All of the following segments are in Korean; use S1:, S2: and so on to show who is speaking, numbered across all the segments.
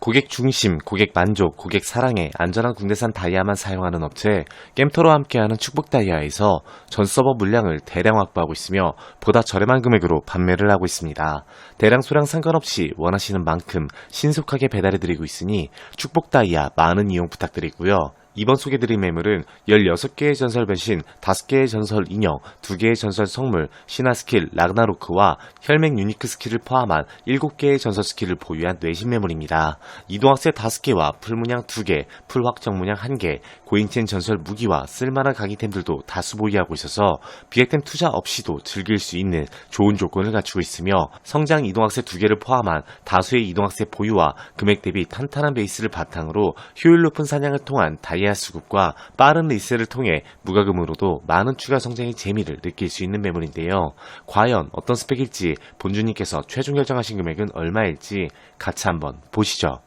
S1: 고객 중심, 고객 만족, 고객 사랑에 안전한 국내산 다이아만 사용하는 업체 겜토로 함께하는 축복 다이아에서 전 서버 물량을 대량 확보하고 있으며 보다 저렴한 금액으로 판매를 하고 있습니다. 대량 소량 상관없이 원하시는 만큼 신속하게 배달해드리고 있으니 축복 다이아 많은 이용 부탁드리고요. 이번 소개드린 매물은 16개의 전설 배신, 5개의 전설 인형, 2개의 전설 성물, 신화 스킬 라그나로크와 혈맹 유니크 스킬을 포함한 7개의 전설 스킬을 보유한 뇌신 매물입니다. 이동학세 5개와 풀문양 2개, 풀확정 문양 1개, 고인첸 전설 무기와 쓸만한 강의템들도 다수 보유하고 있어서 비액템 투자 없이도 즐길 수 있는 좋은 조건을 갖추고 있으며 성장 이동학세 2개를 포함한 다수의 이동학세 보유와 금액 대비 탄탄한 베이스를 바탕으로 효율 높은 사냥을 통한 다이 아 수급과 빠른 리스를 통해 무과금으로도 많은 추가 성장의 재미를 느낄 수 있는 매물인데요. 과연 어떤 스펙일지 본주님께서 최종 결정하신 금액은 얼마일지 같이 한번 보시죠.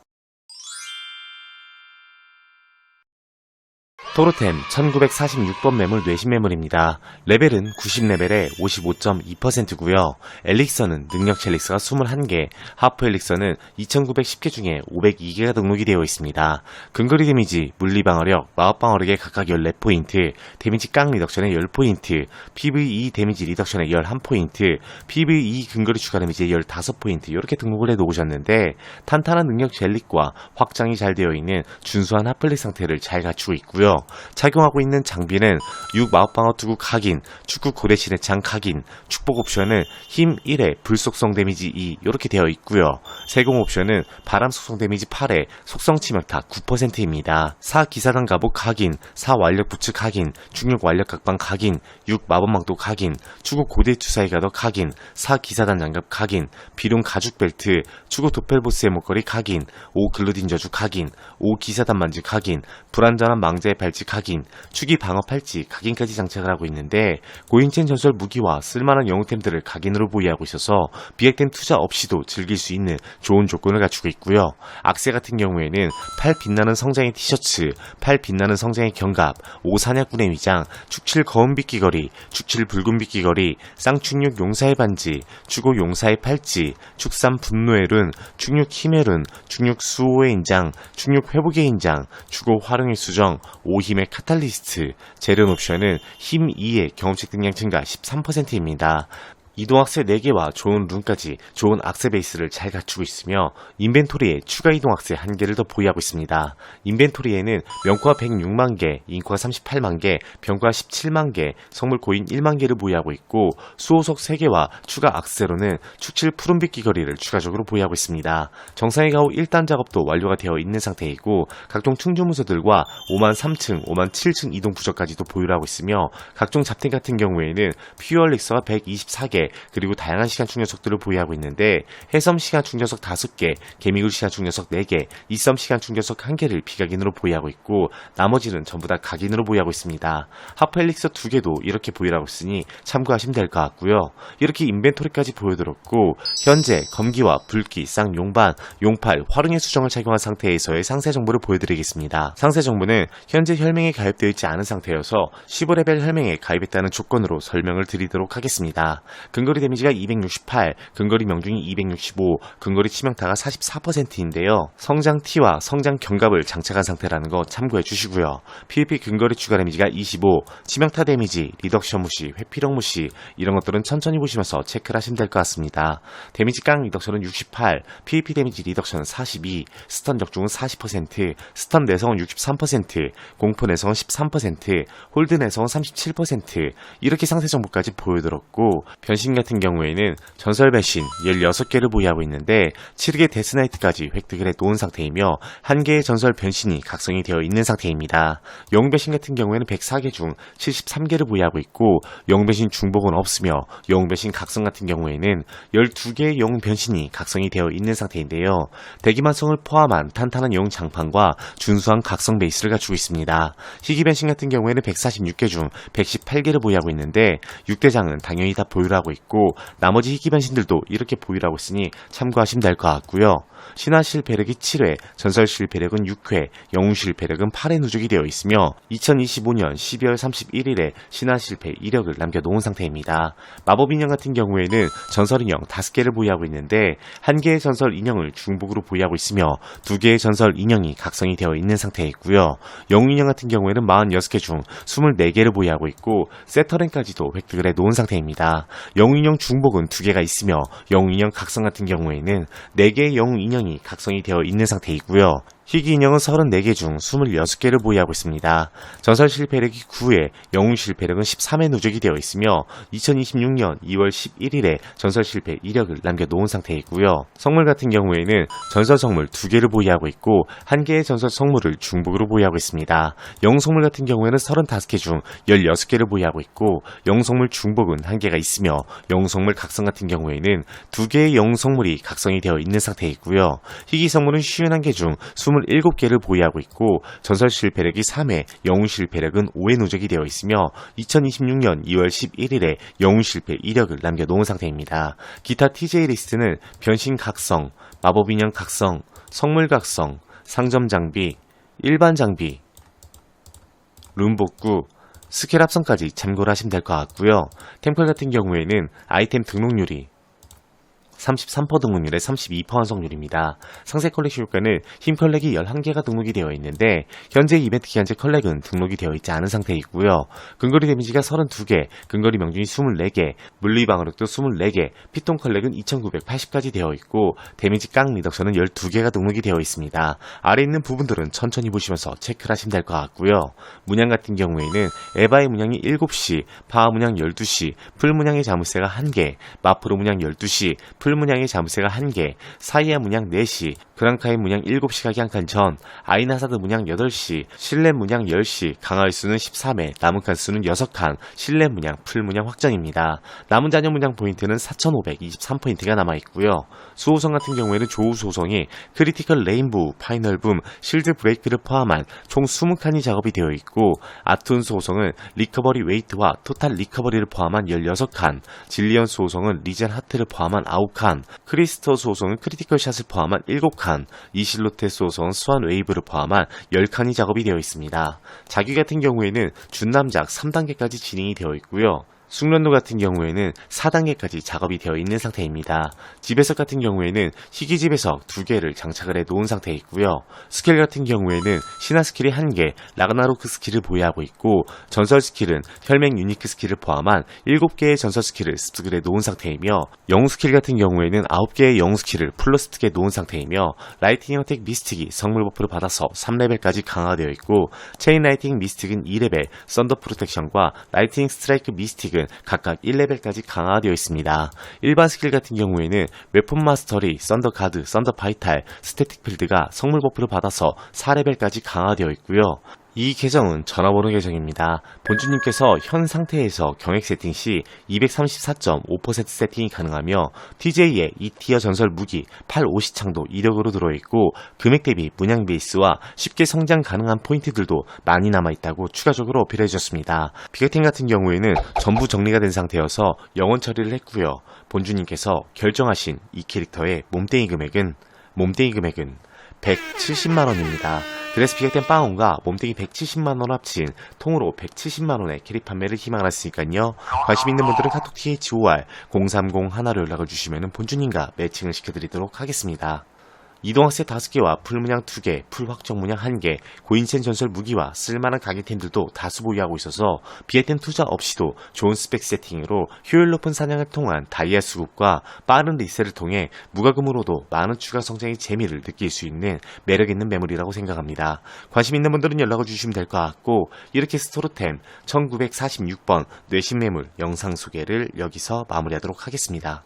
S1: 토르템 1946번 매물 뇌신 매물입니다. 레벨은 90레벨에 55.2%고요. 엘릭서는 능력 첼릭서가 21개, 하프 엘릭서는 2910개 중에 502개가 등록이 되어 있습니다. 근거리 데미지, 물리 방어력, 마법 방어력에 각각 14포인트, 데미지 깡 리덕션에 10포인트, PVE 데미지 리덕션에 11포인트, PVE 근거리 추가 데미지에 15포인트 이렇게 등록을 해 놓으셨는데 탄탄한 능력 젤릭과 확장이 잘 되어 있는 준수한 핫플릭 상태를 잘 갖추고 있고요. 착용하고 있는 장비는 6 마법방어 투구 각인, 축구 고대신의 장 각인, 축복 옵션은 힘 1에 불속성 데미지 2 이렇게 되어 있고요. 세공 옵션은 바람 속성 데미지 8에 속성 치명타 9%입니다. 4 기사단 갑옷 각인, 4 완력 부츠 각인, 중력 완력 각방 각인, 6 마법망도 각인, 축구 고대 주사위 가더 각인, 4 기사단 장갑 각인, 비룡 가죽 벨트, 축구 도펠보스의 목걸이 각인, 5 글루딘 저주 각인, 5 기사단 만지 각인, 불안전한 망자의 발찌 각인, 축이 방어 팔찌 각인까지 장착을 하고 있는데 고인첸 전설 무기와 쓸만한 영웅템들을 각인으로 보유하고 있어서 비액템 투자 없이도 즐길 수 있는 좋은 조건을 갖추고 있고요. 악세 같은 경우에는 팔 빛나는 성장의 티셔츠, 팔 빛나는 성장의 경갑, 오사냥꾼의 위장, 축칠 거운빛 귀걸이, 축칠 붉은빛 귀걸이, 쌍축육 용사의 반지, 주고 용사의 팔찌, 축삼 분노의 룬, 축육 힘의 룬, 축육 수호의 인장, 축육 회복의 인장, 주고 활용의 수정, 오 힘의 카탈리스트, 재련 옵션은 힘 2의 경험치 등량 증가 13%입니다. 이동학세 4개와 좋은 룬까지 좋은 악세 베이스를 잘 갖추고 있으며 인벤토리에 추가 이동학세 1개를 더 보유하고 있습니다. 인벤토리에는 명과 106만 개, 인과 38만 개, 병과 17만 개, 성물 고인 1만 개를 보유하고 있고 수호석 3개와 추가 악세로는 축칠 푸른빛 귀걸이를 추가적으로 보유하고 있습니다. 정상의 가호 1단 작업도 완료가 되어 있는 상태이고 각종 충주문서들과 5만 3층, 5만 7층 이동 부적까지도 보유를 하고 있으며 각종 잡템 같은 경우에는 퓨어릭서가 124개 그리고 다양한 시간 충전석들을 보유하고 있는데 해섬 시간 충전석 5개, 개미굴 시간 충전석 4개, 이섬 시간 충전석 1개를 비각인으로 보유하고 있고 나머지는 전부 다 각인으로 보유하고 있습니다. 하프 헬릭서 2개도 이렇게 보유하고 있으니 참고하시면 될 것 같고요. 이렇게 인벤토리까지 보여드렸고 현재 검기와 불기, 쌍 용반, 용팔, 화릉의 수정을 착용한 상태에서의 상세 정보를 보여드리겠습니다. 상세 정보는 현재 혈맹에 가입되어 있지 않은 상태여서 15레벨 혈맹에 가입했다는 조건으로 설명을 드리도록 하겠습니다. 근거리 데미지가 268, 근거리 명중이 265, 근거리 치명타가 44%인데요. 성장 T와 성장 경갑을 장착한 상태라는 거 참고해 주시고요. PVP 근거리 추가 데미지가 25, 치명타 데미지, 리덕션 무시, 회피력 무시 이런 것들은 천천히 보시면서 체크를 하시면 될 것 같습니다. 데미지 깡 리덕션은 68, PVP 데미지 리덕션은 42, 스턴 적중은 40%, 스턴 내성은 63%, 공포 내성은 13%, 홀드 내성은 37% 이렇게 상세 정보까지 보여드렸고 변신 같은 경우에는 전설 배신 16개를 보유하고 있는데 7개 데스나이트까지 획득을 해 놓은 상태이며 1개의 전설 변신이 각성이 되어 있는 상태입니다. 영웅 변신 같은 경우에는 104개 중 73개를 보유하고 있고 영웅 변신 중복은 없으며 영웅 변신 각성 같은 경우에는 12개의 영웅 변신이 각성이 되어 있는 상태인데요. 대기만성을 포함한 탄탄한 영웅 장판과 준수한 각성 베이스를 갖추고 있습니다. 희귀 변신 같은 경우에는 146개 중 118개를 보유하고 있는데 6대장은 당연히 다 보유를 하고 있고 나머지 희귀 변신들도 이렇게 보유하고 있으니 참고하시면 될 것 같고요. 신화 실패력이 7회, 전설 실패력은 6회, 영웅 실패력은 8회 누적이 되어 있으며 2025년 12월 31일에 신화 실패 이력을 남겨놓은 상태입니다. 마법 인형 같은 경우에는 전설 인형 5개를 보유하고 있는데 한 개의 전설 인형을 중복으로 보유하고 있으며 두 개의 전설 인형이 각성이 되어 있는 상태에 있고요. 영웅 인형 같은 경우에는 46개 중 24개를 보유하고 있고 세터랭까지도 획득을 해 놓은 상태입니다. 영웅 인형 중복은 두 개가 있으며 영웅 인형 각성 같은 경우에는 4개의 영웅 인형이 각성이 되어 있는 상태이고요. 희귀 인형은 34개 중 26개를 보유하고 있습니다. 전설 실패력이 9회, 영웅 실패력은 13회 누적이 되어 있으며 2026년 2월 11일에 전설 실패 이력을 남겨놓은 상태이고요. 성물 같은 경우에는 전설 성물 2개를 보유하고 있고 1개의 전설 성물을 중복으로 보유하고 있습니다. 영웅 성물 같은 경우에는 35개 중 16개를 보유하고 있고 영웅 성물 중복은 1개가 있으며 영웅 성물 각성 같은 경우에는 2개의 영웅 성물이 각성이 되어 있는 상태이고요. 희귀 성물은 51개 중 27개를 보유하고 있고 전설 실패력이 3회, 영웅 실패력은 5회 누적이 되어 있으며 2026년 2월 11일에 영웅 실패 이력을 남겨놓은 상태입니다. 기타 TJ 리스트는 변신 각성, 마법 인형 각성, 성물 각성, 상점 장비, 일반 장비, 룸 복구, 스킬 합성까지 참고를 하시면 될 것 같고요. 템플 같은 경우에는 아이템 등록률이 33% 등록률에 32% 완성률입니다. 상세 컬렉 효과는 힘 컬렉이 11개가 등록이 되어 있는데 현재 이벤트 기간제 컬렉은 등록이 되어 있지 않은 상태이고요. 근거리 데미지가 32개, 근거리 명중이 24개, 물리 방어력도 24개, 피통 컬렉은 2980까지 되어 있고 데미지 깡 리덕션은 12개가 등록이 되어 있습니다. 아래 있는 부분들은 천천히 보시면서 체크를 하시면 될 것 같고요. 문양 같은 경우에는 에바의 문양이 7시, 파워 문양 12시, 풀 문양의 자물쇠가 1개, 마프로 문양 12시, 풀 문양의 자물쇠가 1개, 사이아 문양 4시, 그랑카의 문양 7시 가기 한 칸 전, 아이나사드 문양 8시, 실내 문양 10시, 강화의 수는 13회, 남은 칸 수는 6칸, 실내 문양, 풀 문양 확정입니다. 남은 잔여 문양 포인트는 4,523포인트가 남아있고요. 수호성 같은 경우에는 조우 수호성이 크리티컬 레인보우, 파이널 붐, 실드 브레이크를 포함한 총 20칸이 작업이 되어 있고, 아툰 수호성은 리커버리 웨이트와 토탈 리커버리를 포함한 16칸, 질리언 수호성은 리젠 하트를 포함한 9칸, 크리스터 수호성은 크리티컬 샷을 포함한 7칸, 이실로테 수호성은 스완 웨이브를 포함한 10칸이 작업이 되어 있습니다. 자기 같은 경우에는 준남작 3단계까지 진행이 되어 있고요. 숙련도 같은 경우에는 4단계까지 작업이 되어 있는 상태입니다. 집에서 같은 경우에는 희귀집에서 2개를 장착을 해 놓은 상태에 있고요. 스킬 같은 경우에는 신화 스킬이 1개, 라그나로크 스킬을 보유하고 있고 전설 스킬은 혈맹 유니크 스킬을 포함한 7개의 전설 스킬을 습득을 해 놓은 상태이며 영웅 스킬 같은 경우에는 9개의 영웅 스킬을 습득해 놓은 상태이며 라이팅 어택 미스틱이 성물 버프를 받아서 3레벨까지 강화되어 있고 체인 라이팅 미스틱은 2레벨, 썬더 프로텍션과 라이팅 스트라이크 미스틱은 각각 1레벨까지 강화되어 있습니다. 일반 스킬 같은 경우에는 웨폰 마스터리, 썬더 가드, 썬더 바이탈, 스태틱 필드가 성물 버프를 받아서 4레벨까지 강화되어 있고요. 이 계정은 전화번호 계정입니다. 본주님께서 현 상태에서 경액 세팅 시 234.5% 세팅이 가능하며 TJ의 2티어 전설 무기 8오시창도 이력으로 들어있고 금액 대비 문양 베이스와 쉽게 성장 가능한 포인트들도 많이 남아있다고 추가적으로 어필해 주셨습니다. 비가팅 같은 경우에는 전부 정리가 된 상태여서 영원 처리를 했고요. 본주님께서 결정하신 이 캐릭터의 몸땡이 금액은 몸땡이 금액은 170만원입니다. 드레스 비격된 빵원과 몸뚱이 170만원 합친 통으로 170만원의 캐릭 판매를 희망하셨으니까요. 관심 있는 분들은 카톡 THOR 030 하나로 연락을 주시면 본주님과 매칭을 시켜드리도록 하겠습니다. 이동학세 5개와 풀문양 2개, 풀확정 문양 1개, 고인첸 전설 무기와 쓸만한 가게템들도 다수 보유하고 있어서 비해템 투자 없이도 좋은 스펙 세팅으로 효율 높은 사냥을 통한 다이아 수급과 빠른 리셋을 통해 무과금으로도 많은 추가 성장의 재미를 느낄 수 있는 매력 있는 매물이라고 생각합니다. 관심 있는 분들은 연락을 주시면 될 것 같고 이렇게 스토르템 1946번 뇌신 매물 영상 소개를 여기서 마무리하도록 하겠습니다.